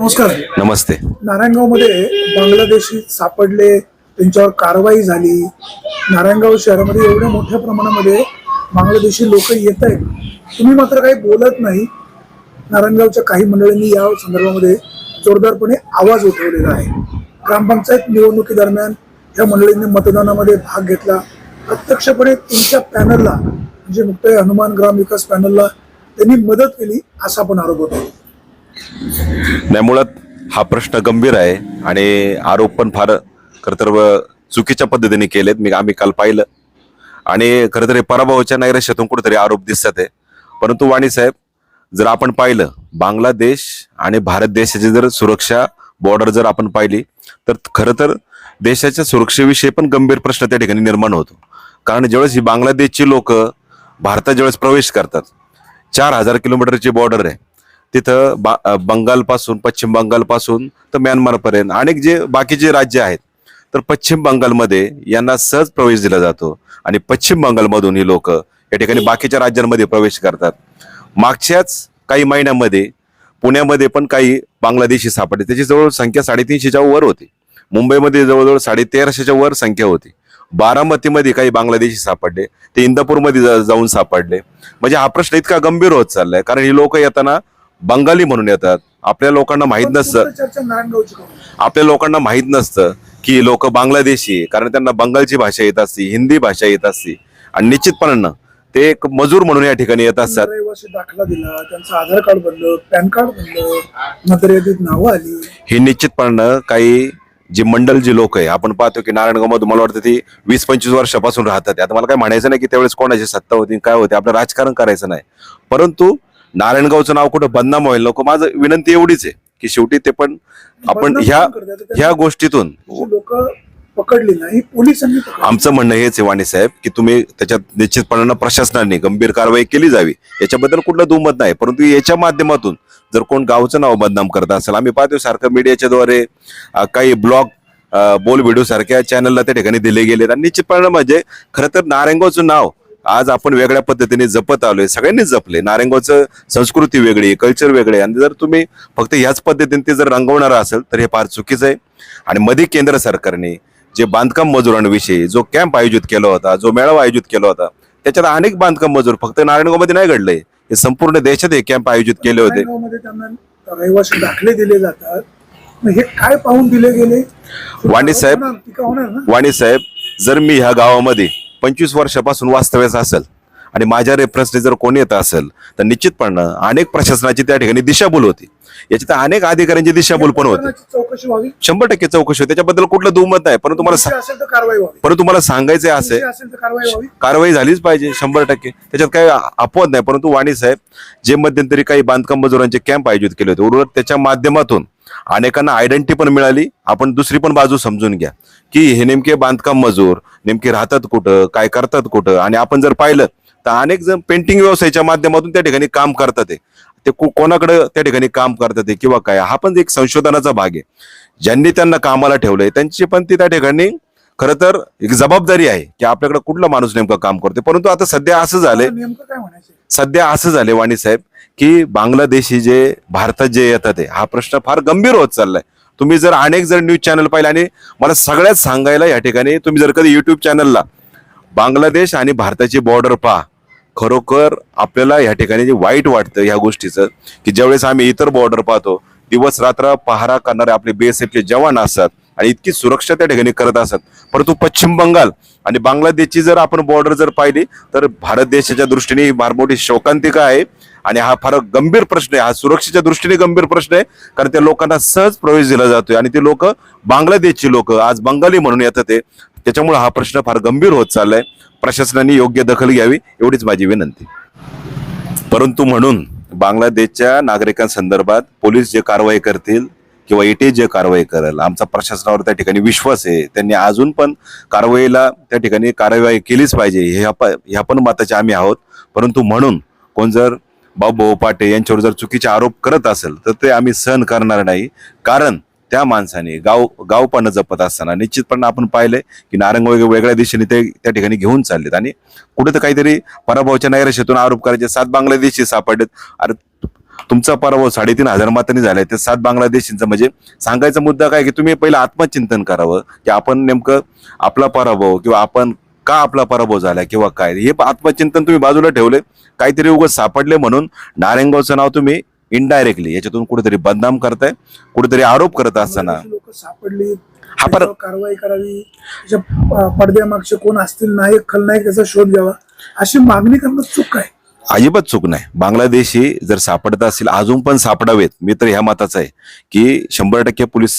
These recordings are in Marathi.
नमस्कार. नमस्ते. नारायणगावमध्ये बांगलादेशी सापडले त्यांच्यावर कारवाई झाली. नारायणगाव शहरामध्ये एवढ्या मोठ्या प्रमाणामध्ये बांगलादेशी लोक येत आहेत. तुम्ही मात्र काही बोलत नाही. नारायणगावच्या काही मंडळींनी या संदर्भामध्ये जोरदारपणे आवाज उठवलेला आहे. ग्रामपंचायत निवडणुकीदरम्यान या मंडळींनी मतदानामध्ये भाग घेतला. प्रत्यक्षपणे तुमच्या पॅनलला म्हणजे मुक्ताई हनुमान ग्राम विकास पॅनलला त्यांनी मदत केली असा पण आरोप होता. नाही मुळात हा प्रश्न गंभीर आहे आणि आरोप पण फार खरं तर व- चुकीच्या पद्धतीने केलेत. मी आम्ही काल पाहिलं. आणि खरं तर हे पराभवाच्या नैराश्यातून कुठेतरी आरोप दिसत आहे परंतु वाणी साहेब जर आपण पाहिलं बांगलादेश आणि भारत देशाची जर सुरक्षा बॉर्डर जर आपण पाहिली तर खरं तर देशाच्या सुरक्षेविषयी पण गंभीर प्रश्न त्या ठिकाणी निर्माण होतो. कारण ज्यावेळेस ही बांगलादेशची लोक भारतात ज्यावेळेस प्रवेश करतात चार हजार किलोमीटरची बॉर्डर आहे. तिथं बा बंगालपासून पश्चिम बंगालपासून तर म्यानमारपर्यंत अनेक जे बाकीचे राज्य आहेत तर पश्चिम बंगालमध्ये यांना सहज प्रवेश दिला जातो. आणि पश्चिम बंगालमधून ही लोक या ठिकाणी बाकीच्या राज्यांमध्ये प्रवेश करतात. मागच्याच काही महिन्यामध्ये पुण्यामध्ये पण काही बांगलादेशी सापडले. त्याची जवळ संख्या साडेतीनशेच्या वर होती. मुंबईमध्ये जवळजवळ साडे तेराशेच्या वर संख्या होती. बारामतीमध्ये काही बांगलादेशी सापडले. ते इंदापूरमध्ये जा- जाऊन सापडले. म्हणजे हा प्रश्न इतका गंभीर होत चाललाय. कारण ही लोक येताना बंगाली म्हणून येतात. आपल्या लोकांना माहीत नसतं. आपल्या लोकांना माहीत नसतं की लोक बांगलादेशी कारण त्यांना बंगालची भाषा येत असते हिंदी भाषा येत असते. आणि निश्चितपणानं ते एक मजूर म्हणून या ठिकाणी येत असतात. दाखला दिला त्यांचं आधार कार्ड बनलं पॅन कार्ड बनलं मतदार नावं आली. ही निश्चितपणानं काही जी मंडल जी लोक आहे आपण पाहतो की नारायणगावमध्ये मला वाटतं ती वीस पंचवीस वर्षापासून राहतात. आता मला काय म्हणायचं नाही की त्यावेळेस कोणाची सत्ता होती काय होती आपलं राजकारण करायचं नाही. परंतु नारायणगावचं नाव कुठं बदनाम व्हायला नको माझं विनंती एवढीच आहे की शेवटी ते पण आपण ह्या ह्या गोष्टीतून लोक पकडली नाही पोलिसांनी. आमचं म्हणणं हेच आहे वाणी साहेब की तुम्ही त्याच्यात निश्चितपणानं प्रशासनाने गंभीर कारवाई केली जावी. याच्याबद्दल कुठलं दुमत नाही परंतु याच्या माध्यमातून जर कोण गावचं नाव बदनाम करत असेल आम्ही पाहतो सारखं मीडियाच्या द्वारे काही ब्लॉग बोल व्हिडिओ सारख्या चॅनलला त्या ठिकाणी दिले गेलेत. आणि निश्चितपणे म्हणजे खरं तर नारायणगावचं नाव आज आपण वेगळ्या पद्धतीने जपत आलोय. सगळ्यांनीच जपले नारायणगावचं संस्कृती वेगळी कल्चर वेगळे. आणि जर तुम्ही फक्त ह्याच पद्धतीने ते जर रंगवणार असेल तर हे फार चुकीचं आहे. आणि मध्ये केंद्र सरकारने जे बांधकाम मजुरांविषयी जो कॅम्प आयोजित केला होता जो मेळावा आयोजित केला होता त्याच्यात अनेक बांधकाम मजूर फक्त नारायणगावमध्ये नाही घडलंय. हे संपूर्ण देशात हे कॅम्प आयोजित केले होते. रहिवासी दाखले दिले जातात. हे काय पाहून दिले गेले? वाणी साहेब- वाणी साहेब जर मी ह्या गावामध्ये पंचवीस वर्षापासून वास्तव्यास असेल आणि माझ्या रेफरन्सने जर कोणी येत असेल तर निश्चितपणं अनेक प्रशासनाची त्या ठिकाणी दिशाभूल होती. याच्यात अनेक अधिकाऱ्यांची दिशाभूल पण होती. शंभर टक्के चौकशी होती. त्याच्याबद्दल कुठलं दुमत नाही. परंतु तर व्हावी. परंतु मला सांगायचे असे तर कारवाई झालीच पाहिजे शंभर टक्के. त्याच्यात काही अपवाद नाही. परंतु वाणी साहेब जे मध्यंतरी काही बांधकाम मजुरांचे कॅम्प आयोजित केले होते उर्वरित त्याच्या माध्यमातून अनेकांना आयडेंटिटी पण मिळाली. आपण दुसरी पण बाजू समजून घ्या. की हे नेमके बांधकाम मजूर नेमके राहतात कुठं काय करतात कुठं? आणि आपण जर पाहिलं तर अनेक जण पेंटिंग व्यवसायाच्या माध्यमातून त्या ठिकाणी काम करतात. ते कोणाकडे त्या ठिकाणी काम करतात किंवा काय? हा पण एक संशोधनाचा भाग आहे. ज्यांनी त्यांना कामाला ठेवलंय त्यांची पण ती त्या ठिकाणी खरं तर एक जबाबदारी आहे की आपल्याकडे कुठला माणूस नेमकं काम करते परंतु आता सध्या असं झालंय सध्या असं झाले वाणी साहेब की बांगलादेशी जे भारतात जे येतात हा प्रश्न फार गंभीर होत चाललाय. तुम्ही जर अनेक जर न्यूज चॅनल पाहिले आणि मला सगळ्यात सांगायला या ठिकाणी तुम्ही जर कधी युट्यूब चॅनलला बांगलादेश आणि भारताची बॉर्डर पहा खरोखर आपल्याला या ठिकाणी जे वाईट वाटतं ह्या गोष्टीचं की ज्यावेळेस आम्ही इतर बॉर्डर पाहतो दिवस रात्र पहारा करणारे आपले बीएसएफचे जवान असतात आणि इतकी सुरक्षा त्या ठिकाणी करत असतात. परंतु पश्चिम बंगाल आणि बांगलादेशची जर आपण बॉर्डर जर पाहिली तर भारत देशाच्या दृष्टीने ही फार मोठी शोकांतिका आहे. आणि हा फार गंभीर प्रश्न आहे. हा सुरक्षेच्या दृष्टीने गंभीर प्रश्न आहे. कारण त्या लोकांना सहज प्रवेश दिला जातोय आणि ते लोक बांगलादेशची लोक आज बंगाली म्हणून येतात ते. त्याच्यामुळे हा प्रश्न फार गंभीर होत चाललाय. प्रशासनाने योग्य दखल घ्यावी एवढीच माझी विनंती. परंतु म्हणून बांगलादेशच्या नागरिकांसंदर्भात पोलीस जे कारवाई करतील किंवा इटे जे कारवाई करेल आमचा प्रशासनावर त्या ठिकाणी विश्वास आहे. त्यांनी अजून पण कारवाईला त्या ठिकाणी कारवाई केलीच पाहिजे. ह्या प- ह्या पण मताचे आम्ही आहोत. परंतु म्हणून कोण जर बाबू पाटे यांच्यावर जर चुकीचे आरोप करत असेल तर ते आम्ही सहन करणार नाही. कारण त्या माणसाने गाव गावपण जपत असताना निश्चितपणे आपण पाहिलंय की नारंग वगैरे वेगळ्या दिशेने ते त्या ठिकाणी घेऊन चाललेत. आणि कुठे तर काहीतरी पराभवाच्या नैराश्यातून आरोप करायचे. सात बांगलादेशी सापडलेत. अरे तुमचा पराभव साडेतीन हजार मतांनी झालाय. ते सात बांगलादेशींचा म्हणजे सांगायचा मुद्दा काय की तुम्ही पहिलं आत्मचिंतन करावं की आपण नेमकं आपला पराभव किंवा आपण का आपला पराभव झाला किंवा काय? हे आत्मचिंतन तुम्ही बाजूला ठेवले. काहीतरी उगाच सापडले म्हणून नारायणगावचं नाव तुम्ही इनडायरेक्टली याच्यातून कुठेतरी बदनाम करताय कुठेतरी आरोप करत असताना. लोक सापडली. हा पर- कारवाई करावी. पडद्यामागचे कोण असतील नायक खलनायक त्याचा शोध घ्यावा. अशी मागणी करणं चूक आहे. अजिबात चूक नाही. बांगलादेशी जर सापडत असतील अजून पण सापडावेत. मी तर ह्या मताचा आहे की शंभर टक्के पोलीस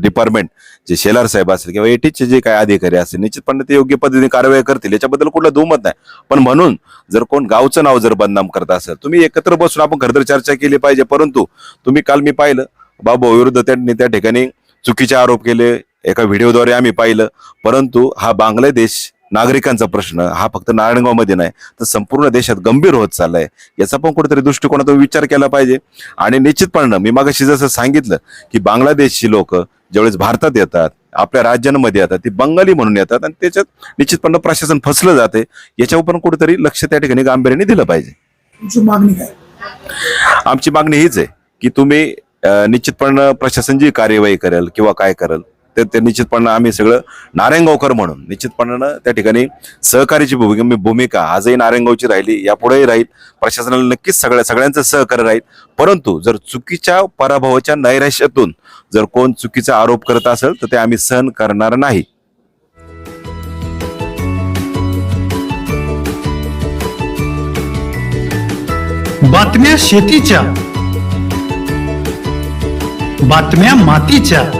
डिपार्टमेंट जे शेलार साहेब असेल किंवा एटीचे जे काही अधिकारी असतील निश्चितपणे ते योग्य पद्धतीने कारवाई करतील. याच्याबद्दल कुठलं दुमत नाही. पण म्हणून जर कोण गावचं नाव जर बदनाम करत असेल तुम्ही एकत्र बसून आपण खरं तर चर्चा केली पाहिजे. परंतु तुम्ही काल मी पाहिलं बाबा विरुद्ध त्यांनी त्या ठिकाणी चुकीचे आरोप केले एका व्हिडिओद्वारे आम्ही पाहिलं. परंतु हा बांगलादेश नागरिकांचा प्रश्न हा फक्त नारायणगावमध्ये नाही तर संपूर्ण देशात गंभीर होत चाललाय. याचा पण कुठेतरी दृष्टिकोनातून विचार केला पाहिजे. आणि निश्चितपणे मी मागाशी जसं सांगितलं की बांगलादेशची लोक ज्यावेळेस भारतात येतात आपल्या राज्यांमध्ये येतात ती बंगाली म्हणून येतात आणि त्याच्यात निश्चितपणे प्रशासन फसलं जाते. याच्यावर पण कुठेतरी लक्ष त्या ठिकाणी गांभीर्याने दिलं पाहिजे. तुमची मागणी काय? आमची मागणी हीच आहे की तुम्ही निश्चितपणे प्रशासन जी कार्यवाही करेल किंवा काय करेल ते ते निश्चितपणे आम्ही सगळं नारायणगावकर म्हणून निश्चितपणानं त्या ठिकाणी सहकार्याची भूमिका भूमिका आजही नारायणगावची राहिली यापुढेही राहील प्रशासनाला नक्कीच सगळ्या सगळ्यांचं सहकार्य राहील. परंतु जर चुकीच्या पराभवाच्या नैराश्यातून जर कोण चुकीचा आरोप करत असेल तर ते आम्ही सहन करणार नाही. बातम्या शेतीच्या बातम्या मातीच्या.